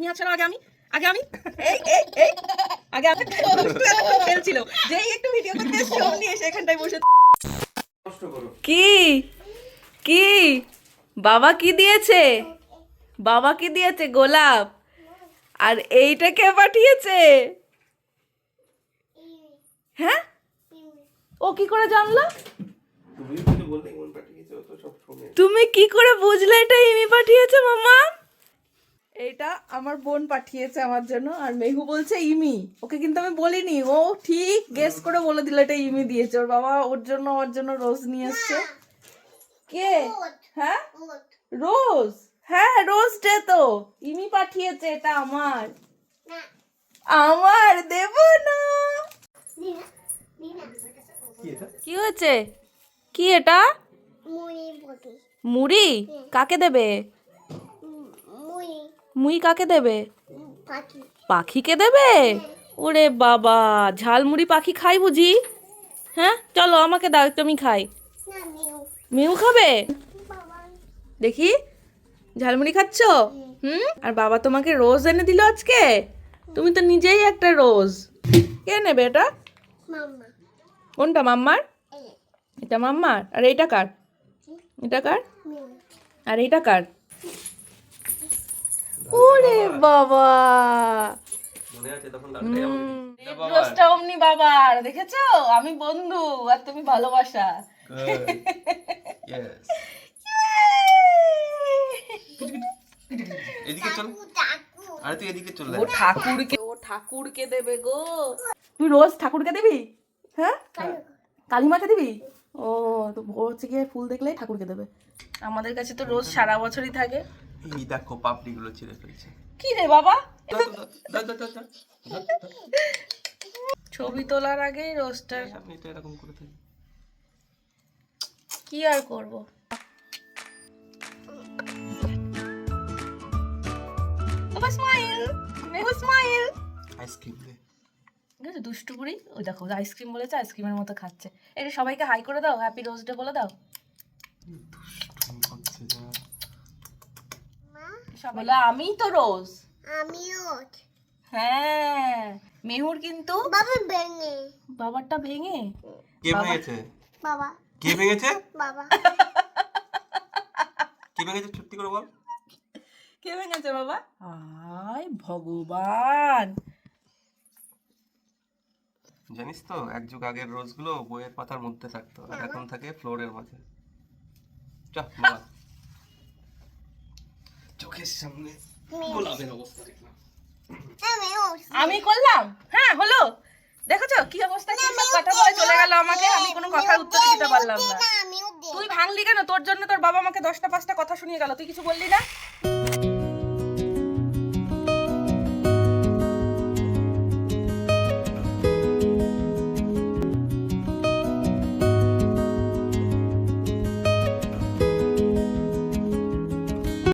তুমি আছো না? আগে আমি আগে আমি। এই এই এই। আগে আমি। খেলছিল। যেই একটু ভিডিও করতে অমনি এসে এখানটায় বসে কষ্ট করো। কি? কি? বাবা কি দিয়েছে? বাবা কি দিয়েছে? গোলাপ। আর এইটা কে পাঠিয়েছে? হ্যাঁ? ও কি করে জানলো? তুমি কি করে বুঝলে এটা ইমি পাঠিয়েছে মামা? এইটা আমার বোন পাঠিয়েছে আমার জন্য আর মেহু বলছে ইমি। ওকে কিন্তু আমি বলিনি ও ঠিক গেস করে বলে দিল এটা ইমি দিয়েছে। ওর বাবা ওর জন্য ওর জন্য রোজ নিয়ে এসছে। কে? হ্যাঁ? রোজ হ্যাঁ রোজ ডে তো। ইমি পাঠিয়েছে এটা আমার। আমার দেব না। কি এটা কি হয়েছে? কি এটা? মুড়ি কাকে দেবে? মুই কাকে দেবে? পাখিকে দেবে? ওরে বাবা ঝালমুড়ি পাখি খাই বুঝি? হ্যাঁ চলো আমাকে দাও একটু আমি খাই। মিউ খাবে? দেখি ঝালমুড়ি খাচ্ছ? হুম। আর বাবা তোমাকে রোজ এনে দিল আজকে? তুমি তো নিজেই একটা রোজ। কে নেবে এটা? কোনটা মাম্মার? এটা মাম্মার? আর এইটা কার? এটা কার? আর এইটা কার? ওরে বাবা। মনে রোজটা অমনি বাবার দেখেছ? আমি বন্ধু আর তুমি ভালোবাসা। ইয়েস এদিকে চল। আরে তুই এদিকে চল ও ঠাকুরকে ও ঠাকুরকে দেবে গো। তুই রোজ ঠাকুরকে দিবি? হ্যাঁ? কালিমাকে দিবি? ও তো হচ্ছে গিয়ে ফুল দেখলেই ঠাকুরকে দেবে। আমাদের কাছে তো রোজ সারা বছরই থাকে। এই দেখো ছিঁড়ে ফেলছে। কি রে বাবা। ছবি তোলার আগেই রোজটার আমি এটা এরকম করে থাকি কি আর করব? বাবা smile Mehu smile ice cream দে। ঠিক আছে দুষ্টু বুড়ি ওই দেখো আইসক্রিম বলেছে আইসক্রিমের মতো খাচ্ছে। এটা সবাইকে হাই করে দাও হ্যাপি রোজ ডে বলে দাও। বলে আমি তো রোজ। আমিও হ্যাঁ মেহুর কিন্তু বাবা ভেঙে। বাবারটা ভেঙে। কে ভেঙেছে? বাবা। কে ভেঙেছে? বাবা। কে ভেঙেছে সত্যি করে বল। কে ভেঙেছে বাবা? আয় ভগবান। জানিস তো এক যুগ আগের রোজগুলো বইয়ের পাতার মধ্যে থাকতো আর এখন থাকে ফ্লোরের মাঝে। চা বাবা। চোখের সামনে গোলাপের অবস্থা দেখলাম। আমি করলাম? হ্যাঁ হলো। দেখেছ? কি অবস্থা? কি সব কথা বলে চলে গেল আমাকে? আমি কোনো কথার উত্তর দিতে পারলাম না। তুই ভাঙলি কেন? তোর জন্য তোর বাবা আমাকে দশটা পাঁচটা কথা শুনিয়ে গেল। তুই কিছু বললি না?